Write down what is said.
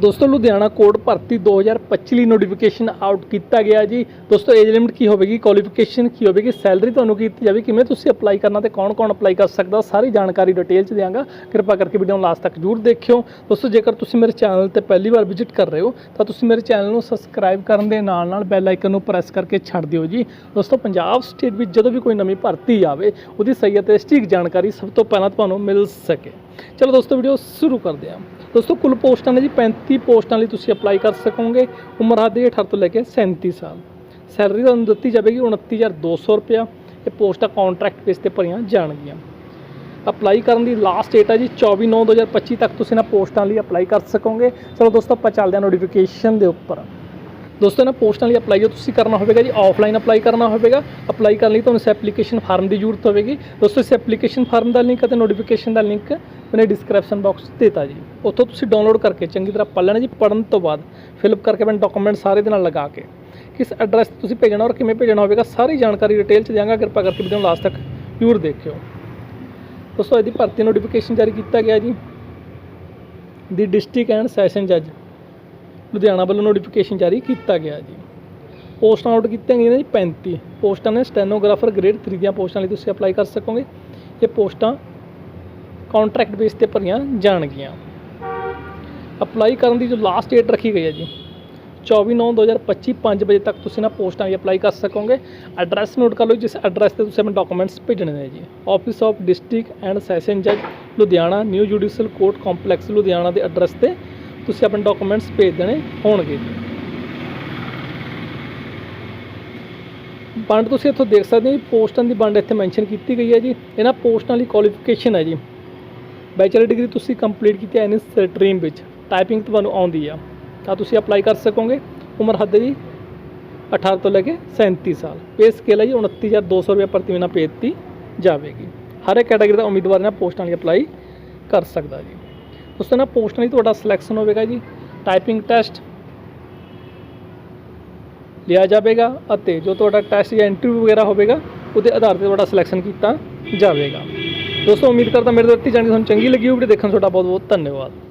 ਦੋਸਤੋ, ਲੁਧਿਆਣਾ ਕੋਡ ਭਰਤੀ 2025 ਲਈ ਨੋਟੀਫਿਕੇਸ਼ਨ ਆਊਟ ਕੀਤਾ ਗਿਆ ਜੀ। ਦੋਸਤੋ ਏਜ ਲਿਮਿਟ ਕੀ ਹੋਵੇਗੀ? ਕੁਆਲੀਫਿਕੇਸ਼ਨ ਕੀ ਹੋਵੇਗੀ? ਸੈਲਰੀ ਤੁਹਾਨੂੰ ਕੀ ਦਿੱਤੀ ਜਾਵੇ ਕਿਵੇਂ ਤੁਸੀਂ ਅਪਲਾਈ ਕਰਨਾ ਤੇ ਕੌਣ-ਕੌਣ ਅਪਲਾਈ ਕਰ ਸਕਦਾ? ਸਾਰੀ ਜਾਣਕਾਰੀ ਡਿਟੇਲ ਚ ਦਿਆਂਗਾ। ਕਿਰਪਾ ਕਰਕੇ ਵੀਡੀਓ ਨੂੰ ਲਾਸਟ ਤੱਕ ਜਰੂਰ ਦੇਖਿਓ। ਦੋਸਤੋ, ਜੇਕਰ ਤੁਸੀਂ ਮੇਰੇ ਚੈਨਲ ਤੇ ਪਹਿਲੀ ਵਾਰ ਵਿਜ਼ਿਟ ਕਰ ਰਹੇ ਹੋ, ਤਾਂ ਤੁਸੀਂ ਮੇਰੇ ਚੈਨਲ ਨੂੰ ਸਬਸਕ੍ਰਾਈਬ ਕਰਨ ਦੇ ਨਾਲ-ਨਾਲ ਬੈਲ ਆਈਕਨ ਨੂੰ ਪ੍ਰੈਸ ਕਰਕੇ ਛੱਡ ਦਿਓ ਜੀ। ਦੋਸਤੋ, ਪੰਜਾਬ ਸਟੇਟ ਵਿੱਚ ਜਦੋਂ ਵੀ ਕੋਈ ਨਵੀਂ ਭਰਤੀ ਆਵੇ, ਉਹਦੀ ਸਹੀ ਅਤੇ ਸਟੀਕ ਜਾਣਕਾਰੀ ਸਭ ਤੋਂ ਪਹਿਲਾਂ ਤੁਹਾਨੂੰ ਮਿਲ ਸਕੇ। ਚਲੋ ਦੋਸਤੋ ਵੀਡੀਓ ਸ਼ੁਰੂ ਕਰਦੇ ਹਾਂ। ਦੋਸਤੋ, ਕੁੱਲ ਪੋਸਟਾਂ ਨੇ ਜੀ 35 ਪੋਸਟਾਂ ਲਈ ਤੁਸੀਂ ਅਪਲਾਈ ਕਰ ਸਕੋਗੇ। ਉਮਰ ਹੱਦ ਹੈ 18 ਤੋਂ ਲੈ ਕੇ 37 ਸਾਲ। ਸੈਲਰੀ ਤੁਹਾਨੂੰ ਦਿੱਤੀ ਜਾਵੇਗੀ 29200 ਰੁਪਇਆ। ਇਹ ਪੋਸਟਾਂ ਕੰਟਰੈਕਟ ਬੇਸ ਤੇ ਭਰੀਆਂ ਜਾਣਗੀਆਂ। ਅਪਲਾਈ ਕਰਨ ਦੀ ਲਾਸਟ ਡੇਟ ਹੈ ਜੀ 24/9/2025 ਤੱਕ ਤੁਸੀਂ ਇਹਨਾਂ ਪੋਸਟਾਂ ਲਈ ਅਪਲਾਈ ਕਰ ਸਕੋਗੇ। ਚਲੋ ਦੋਸਤੋ, ਆਪਾਂ ਚੱਲਦੇ ਹਾਂ ਨੋਟੀਫਿਕੇਸ਼ਨ ਦੇ ਉੱਪਰ। ਦੋਸਤੋ, ਇਹਨਾਂ ਪੋਸਟਾਂ ਲਈ ਅਪਲਾਈ ਜੋ ਤੁਸੀਂ ਕਰਨਾ ਹੋਵੇਗਾ ਜੀ ਆਫਲਾਈਨ ਅਪਲਾਈ ਕਰਨਾ ਹੋਵੇਗਾ। ਅਪਲਾਈ ਕਰਨ ਲਈ ਤੁਹਾਨੂੰ ਇਸ ਐਪਲੀਕੇਸ਼ਨ ਫਾਰਮ ਦੀ ਜ਼ਰੂਰਤ ਹੋਵੇਗੀ। ਦੋਸਤੋ, ਇਸ ਐਪਲੀਕੇਸ਼ਨ ਫਾਰਮ ਦਾ ਲਿੰਕ ਅਤੇ ਨੋਟੀਫਿਕੇਸ਼ਨ ਦਾ ਲਿੰਕ ਮੈਨੇ ਡਿਸਕ੍ਰਿਪਸ਼ਨ ਬਾਕਸ ਦਿੱਤਾ ਜੀ। ਉੱਥੋਂ ਤੁਸੀਂ ਡਾਊਨਲੋਡ ਕਰਕੇ ਚੰਗੀ ਤਰ੍ਹਾਂ ਪੜ੍ਹ ਲੈਣਾ ਜੀ। ਪੜ੍ਹਨ ਤੋਂ ਬਾਅਦ ਫਿਲਅਪ ਕਰਕੇ ਆਪਣੇ ਡਾਕੂਮੈਂਟ ਸਾਰੇ ਦੇ ਨਾਲ ਲਗਾ ਕੇ ਕਿਸ ਐਡਰੈਸ ਤੇ ਤੁਸੀਂ ਭੇਜਣਾ ਔਰ ਕਿਵੇਂ ਭੇਜਣਾ ਹੋਵੇਗਾ, ਸਾਰੀ ਜਾਣਕਾਰੀ ਡਿਟੇਲ ਚ ਦਿਆਂਗਾ। ਕਿਰਪਾ ਕਰਕੇ ਵੀਡੀਓ ਲਾਸਟ ਤੱਕ ਜ਼ਰੂਰ ਦੇਖਿਓ। ਦੋਸਤੋ, ਇਹਦੀ ਭਰਤੀ ਨੋਟੀਫਿਕੇਸ਼ਨ ਜਾਰੀ ਕੀਤਾ ਗਿਆ ਜੀ। ਦੀ ਡਿਸਟ੍ਰਿਕਟ ਐਂਡ ਸੈਸ਼ਨ ਜੱਜ ਲੁਧਿਆਣਾ ਵੱਲੋਂ ਨੋਟੀਫਿਕੇਸ਼ਨ ਜਾਰੀ ਕੀਤਾ ਗਿਆ ਜੀ। ਪੋਸਟਾਂ ਆਊਟ ਕੀਤੀਆਂ ਗਈਆਂ ਨੇ ਜੀ 35 ਪੋਸਟਾਂ ਨੇ ਸਟੈਨੋਗ੍ਰਾਫਰ ਗ੍ਰੇਡ 3 ਦੀਆਂ ਪੋਸਟਾਂ ਲਈ ਤੁਸੀਂ ਅਪਲਾਈ ਕਰ ਸਕੋਗੇ। ਇਹ ਪੋਸਟਾਂ ਕੰਟਰੈਕਟ ਬੇਸ ਤੇ ਭਰੀਆਂ ਜਾਣਗੀਆਂ। ਅਪਲਾਈ ਕਰਨ ਦੀ ਜੋ ਲਾਸਟ ਡੇਟ ਰੱਖੀ ਗਈ ਹੈ ਜੀ 24/9/2025 5 ਵਜੇ ਤੱਕ ਤੁਸੀਂ ਨਾ ਪੋਸਟਾਂ ਲਈ ਅਪਲਾਈ ਕਰ ਸਕੋਗੇ। ਐਡਰੈਸ ਨੋਟ ਕਰ ਲਓ, ਜਿਸ ਐਡਰੈਸ ਤੇ ਤੁਸੀਂ ਆਪਣੇ ਡਾਕੂਮੈਂਟਸ ਭੇਜਣੇ ਨੇ ਜੀ। Office of district and session ਜੱਜ Ludhiana new judicial court complex Ludhiana ਦੇ ਐਡਰੈਸ ਤੇ ਤੁਸੀਂ ਆਪਣੇ ਡਾਕੂਮੈਂਟਸ ਭੇਜ ਦੇਣੇ ਹੋਣਗੇ। ਵੰਡ ਤੁਸੀਂ ਇੱਥੋਂ ਦੇਖ ਸਕਦੇ ਹੋ ਜੀ, ਪੋਸਟਾਂ ਦੀ ਵੰਡ ਇੱਥੇ ਮੈਂਸ਼ਨ ਕੀਤੀ ਗਈ ਹੈ ਜੀ। ਇਹਨਾਂ ਪੋਸਟਾਂ ਲਈ ਕੁਆਲੀਫਿਕੇਸ਼ਨ ਹੈ ਜੀ। ਬੈਚਲਰ ਡਿਗਰੀ ਤੁਸੀਂ ਕੰਪਲੀਟ ਕੀਤੀ ਹੈ ਐਨੀ ਸਟਰੀਮ ਵਿੱਚ। ਟਾਈਪਿੰਗ ਤੁਹਾਨੂੰ ਆਉਂਦੀ ਆ। ਤਾਂ ਤੁਸੀਂ ਅਪਲਾਈ ਕਰ ਸਕੋਗੇ। ਉਮਰ ਹੱਦ ਜੀ 18 ਤੋਂ ਲੈ ਕੇ 37 ਸਾਲ। ਪੇ ਸਕੇਲ ਹੈ ਜੀ 29200 ਰੁਪਏ ਪ੍ਰਤੀ ਮਹੀਨਾ ਪੇ ਦਿੱਤੀ ਜਾਵੇਗੀ। ਹਰ ਇੱਕ ਕੈਟਾਗਰੀ ਦਾ ਉਮੀਦਵਾਰ ਇਹਨਾਂ ਪੋਸਟਾਂ ਲਈ ਅਪਲਾਈ ਕਰ ਸਕਦਾ ਜੀ। ਉਸ ਤੋਂ ਨਾ ਪੋਸਟਾਂ ਲਈ ਤੁਹਾਡਾ ਸਿਲੈਕਸ਼ਨ ਹੋਵੇਗਾ ਜੀ ਟਾਈਪਿੰਗ ਟੈਸਟ ਲਿਆ ਜਾਵੇਗਾ ਅਤੇ ਜੋ ਤੁਹਾਡਾ ਟੈਸਟ ਜਾਂ ਇੰਟਰਵਿਊ ਵਗੈਰਾ ਹੋਵੇਗਾ, ਉਹਦੇ ਆਧਾਰ ਤੇ ਤੁਹਾਡਾ ਸਿਲੈਕਸ਼ਨ ਕੀਤਾ ਜਾਵੇਗਾ। ਦੋਸਤੋ, ਉਮੀਦ ਕਰਦਾ ਮੇਰੇ ਤੋਂ ਦਿੱਤੀ ਜਾਣੀ ਤੁਹਾਨੂੰ ਚੰਗੀ ਲੱਗੀ ਹੋਵੇ ਵੀਡੀਓ ਦੇਖਣ ਦਾ ਤੁਹਾਡਾ ਬਹੁਤ ਬਹੁਤ ਧੰਨਵਾਦ।